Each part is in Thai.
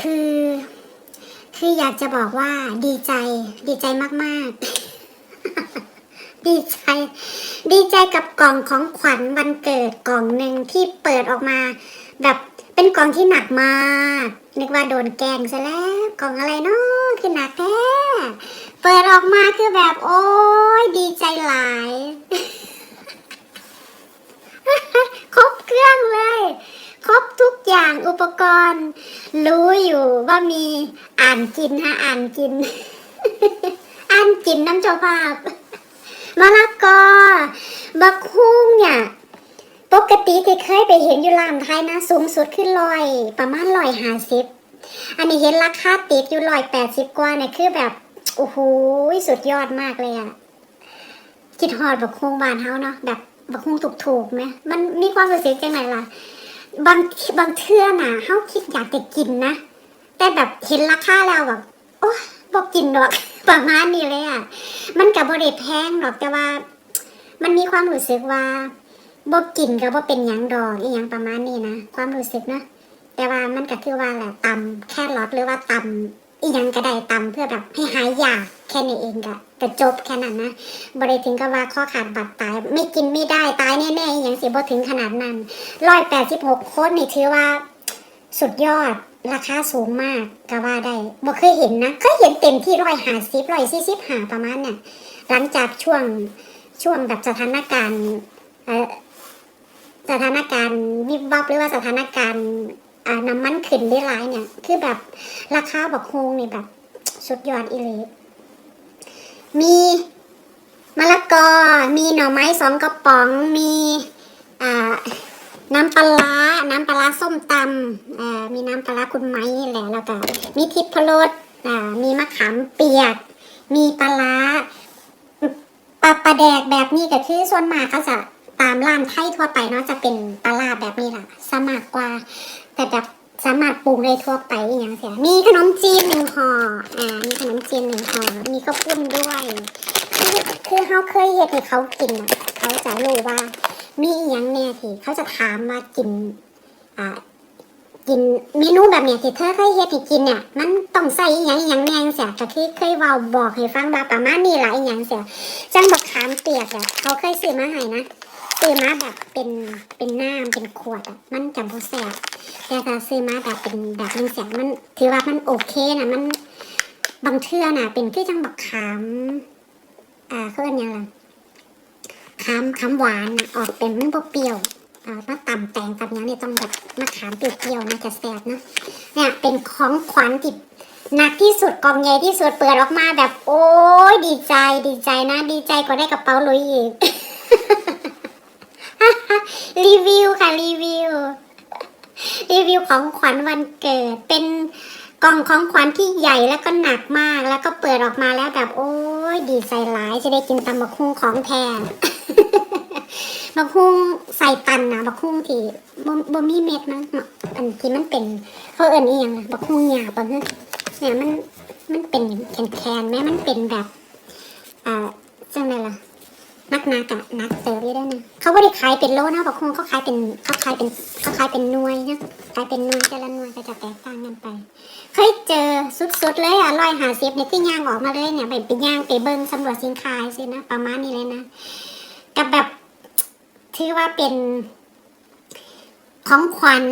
คือ คืออยากจะบอกว่าดีใจ ดีใจมาก ๆ ดีใจ ดีใจกับกล่องของขวัญวันเกิดกล่องหนึ่งที่เปิดออกมา แบบเป็นกล่องที่หนักมากนึกว่าโดนแกงซะแล้วกล่องอะไรเนาะคือหนักแท้เปิดออกมาคือแบบ โอ้ยดีใจหลาย ครบเครื่องเลย ครบทุกอย่างอุ ปกรณ์ รู้อยู่ว่ามีอ่านกินฮะอ่านกิน อ่านกินน้ำเจ้าภาพมะละกอบักคุ้งเนี่ยปกติที่เคยไปเห็นอยู่ร้านไทยนะ สูงสุดขึ้นลอยประมาณลอยห้าสิบอันนี้เห็นราคาติดอยู่ลอยแปดสิบกว่าเนี่ยคือแบบโอ้โหสุดยอดมากเลยอะคิดฮอดบักคุ้งบานเฮาเนาะแบบบักคุ้งถูกๆไหมมันมีความรู้สึกจังไงล่ะ บางบางเทื่อน่ะเฮาคิดอยากจะกินนะ แต่แบบเห็นราคาแล้วแบบโอ้บอกกินดอกประมาณนี้เลยอะ มันกับบริแพงหรอกแต่ว่า มันมีความรู้สึกว่าบอกกินกับว่าเป็นยังดอกอีหยังประมาณนี้นะความรู้สึกนะแต่ว่ามันก็คือว่าแหละตำแค่รอทหรือว่าตำอีหยังก็ได้ตำเพื่อแบบให้หายอยากแค่นี้เองก็ ก็จบแค่นั้นนะบริถึงก็ว่าข้อขาดบาดตาย ไม่กินไม่ได้ตายแน่ๆอย่างสิบ่ถึงขนาดนั้นร้อยแปดสิบหกโคนนี่ถือว่า สุดยอดราคาสูงมากก็ว่าได้บ่เคยเห็นนะเคยเห็นเต็มที่ร้อยห้าสิบร้อยสี่สิบหาประมาณเนี่ยหลังจากช่วงช่วงแบบสถานการณ์สถานการณ์วิบวับหรือว่าสถานการณ์น้ำมันขึ้นได้หลายเนี่ย คือแบบราคาบักโฮงนี่แบบ สุดยอดอีหลี มีมะละกอ มีหน่อไม้สองกระป๋อง มีน้ำปลาร้าน้ำปลาร้าส้มตำอ่ามีน้ำปลาร้าคุณไม้นี่แหละแล้วก็มีทิพรสอ่ามีมะขามเปียก มีปลาร้าปลาปลาแดกแบบนี้ก็คือส่วนมากเขาจะตามร้านไทยทั่วไปเนาะจะเป็นปลาร้าแบบนี้แหละสมากกว่า แต่แบบ สามารถปรุงได้ทั่วไปอย่างเสียมีขนมจีนหนึ่งห่ออ่ามีขนมจีนหนึ่งห่อมีข้าวปุ้นด้วยคือคือเขาเคยเห็นให้เขากินเขาจะรู้ว่า มีอย่างเนี่ยที่เขาจะถามมากินอ่ากินเมนูแบบเนี้ยที่เธอเคยเฮ็ดให้กินเนี่ยมันต้องใส่อหย่างอหย่างแนงเสียก็คือเคยเว้าบอกให้ฟังว่าประมาณนี้หลายอหย่างเสียจังบักขามเปียกอะเขาเคยซื้อมาให้นะ ซื้อมาแบบเป็นเป็นน้ำเป็นขวดอะมันจำบ่แซ่บแต่ถ้าซื้อมาแบบเป็นแบบนึงเสียมันถือว่ามันโอเคนะมันบางเทื่อน่ะ เป็นคือจังบักขามอ่าเขาเรียกยังไงคำคำหวานน่ะออกเป็นมันเปรี้ยวอ่าถ้าต่ำแตงกับอย่างนี้ต้องแบบมะขามเปรี้ยวๆนะจะแซ่บนะเนี่ยเป็นของขวัญที่หนักที่สุดกองใหญ่ที่สุดเปิดออกมาแบบ โอ้ยดีใจดีใจนะ ดีใจกว่าได้กระเป๋าลุยอีก รีวิวค่ะรีวิว รีวิวของขวัญวันเกิด เป็นกล่องของขวัญที่ใหญ่แล้วก็หนักมาก แล้วก็เปิดออกมาแล้วแบบโอ้ยดีใจหลายจะได้กินตำบักหุ่งของแท้บักหุ่งใส่ตันนะบักหุ่งที่บ่บมีเม็ดนะอันที่มันเป็นเขาเอิ้นอีหยังนะบักหุ่งหยาบบ่ฮึเนี่ยมันมันเป็นแคนๆแม้มันเป็นแบบอ่าจังไดล่ะ นักนักอะนักเติบอยู่ได้นะเขาไม่ได้ขายเป็นโลนะบักหุ่งเขาขายเป็นเขาขายเป็นเขาขายเป็นหน่วยนะขายเป็นหน่วยแต่ละหน่วยก็จะแตกต่างกันไป เคยเจอสุดๆเลยอะร้อยหาสิบเนี่ยคือย่างออกมาเลยเนี่ยไปไปย่างไปเบิ้งสำรวจสินค้าสินะประมาณนี้เลยนะกับแบบถือว่าเป็นของขวัญ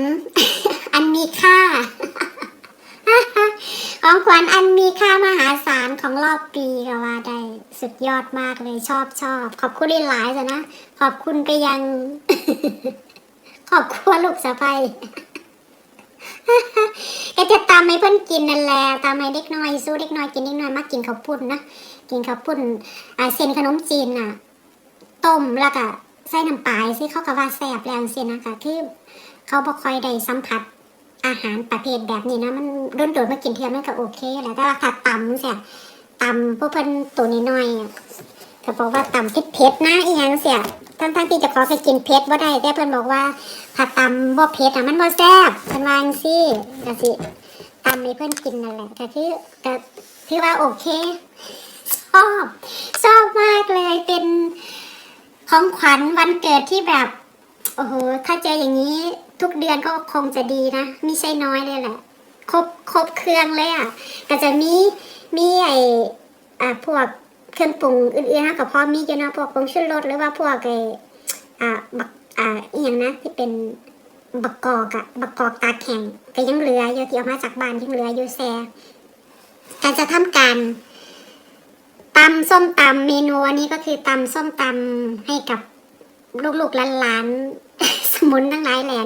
อันมีค่า ของขวัญอันมีค่ามหาศาลของรอบปีก็ว่าได้สุดยอดมากเลยชอบชอบ ขอบคุณหลายๆจ้ะนะ ขอบคุณไปยัง ขอบคุณลูกสะใภ้ก็จะตามให้เพื่อนกินนั่นแหละตามให้เด็กน้อยสู้เด็กน้อยกินเด็กน้อยมากกินข้าวปุ้นนะกินข้าวปุ้นอ่าเส้นขนมจีนน่ะ ต้มแล้วก็ใส่น้ำปลายสิเขาก็ว่าแซ่บแล้วสินะคะคือเขาบ่ค่อยได้สัมผัส อาหารประเภทแบบนี้นะมันโดนโดนๆมากินเทียมมันก็โอเคแหละแต่ว่าถ้าตำเสียตำพวกเพิ่นตัวน้อยๆอะก็บอกว่าตำเผ็ดๆนะอีหยังเสียทั้งๆที่จะขอไปกินเผ็ดบ่าได้แต่เพิ่นบอกว่าถ้าตำบ่เผ็ดอะมันบ่แซ่บเพิ่นวาจังซี่ก็สิตำให้เพิ่นกินนั่นแหละก็คือก็คือว่าโอเคชอบชอบมากเลยเป็นของขวัญวันเกิดที่แบบ โอ้โหถ้าเจออย่างนี้ ทุกเดือนก็คงจะดีนะไม่ใช่น้อยเลยแหละ ครบครบเครื่องเลยอะก็จะมีมีไออ่าพวกเครื่องปรุงอื่นๆนะกับพ่อมีอยู่นะพวกผงชูรสหรือว่าพวกไออ่าบักอ่าอีหยังนะที่เป็นบักกอกอะบักกอกตาแข็งก็ยังเหลืออยู่ที่เอามาจากบ้านยังเหลืออยู่แซ่การจะทำการตำส้มตำเมนูอันนี้ก็คือตำส้มตำให้กับลูกๆหลานๆ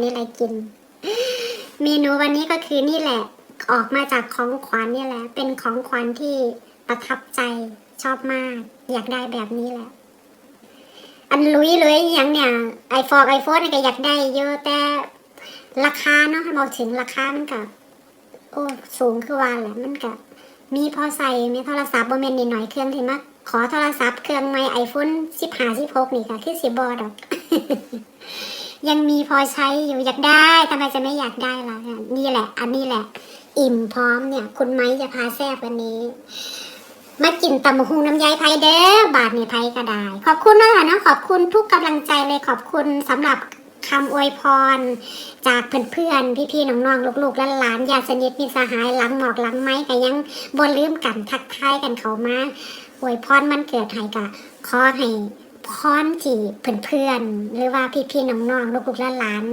นี่อะไรกิน เมนูวันนี้ก็คือนี่แหละ ออกมาจากของขวัญนี่แหละ เป็นของขวัญที่ประทับใจชอบมาก อยากได้แบบนี้แหละ อันลุยเลยอย่างเนี่ยไอโฟนไอโฟนก็อยากได้เยอะแต่ราคาเนาะมองถึงราคามันก็โอ้สูงคือว่าแหละมันก็มีพอใส่มีโทรศัพท์โมเมนนิดหน่อยเครื่องที่มาขอโทรศัพท์เครื่องใหม่ไอโฟนสิบห้าสิบหกนี่ค่ะคือสิบอดอก ยังมีพอใช้อยู่อยากได้ทำไมจะไม่อยากได้ล่ะนี่แหละ อันนี้แหละ อิ่มพร้อมเนี่ย คุณไม้จะพาแซ่บวันนี้ มากินตำหุงน้ำยายไทยเด้อบาทนี่ไทยก็ได้ ขอบคุณนะคะนะขอบคุณทุกกำลังใจเลยขอบคุณสำหรับคำอวยพร จากเพื่อนๆ พี่ๆ น้องๆ ลูกๆและหลานญาติสนิทมิตรสหายหลังหมอกหลังไม้ก็ยังบ่ลืมกันทักทายกันเขามาอวยพรมันเกิดให้กะขอให้ พรที่เพื่อนๆหรือว่าพี่ๆน้องๆลูกๆและหลาน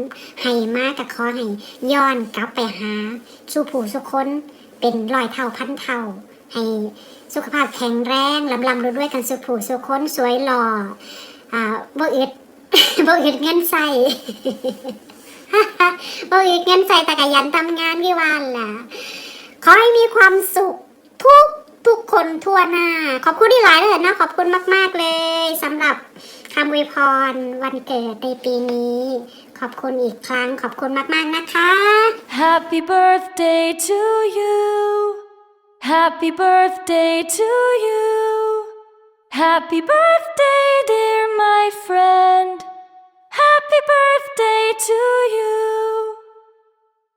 ให้มากกับขอให้ย้อนกลับไปหาสู่ผู้สุคนเป็นร้อยเท่าพันเท่า ให้สุขภาพแข็งแรงลำลำรู้ด้วยกันสุขผู้สุคนสวยหล่ออ่าบ่อึดบ่อึดเงินใส่บ่อึดเงินใส่แต่กยันทำงานที่วันล่ะขอให้มีความสุข คนทั่วหน้า ขอบคุณที่หลายเลยนะขอบคุณมาก ๆ เลยสำหรับคำอวยพรวันเกิดในปีนี้ ขอบคุณอีกครั้งขอบคุณมาก ๆ นะคะ Happy birthday to you. Happy birthday to you. Happy birthday, dear my friend. Happy birthday to you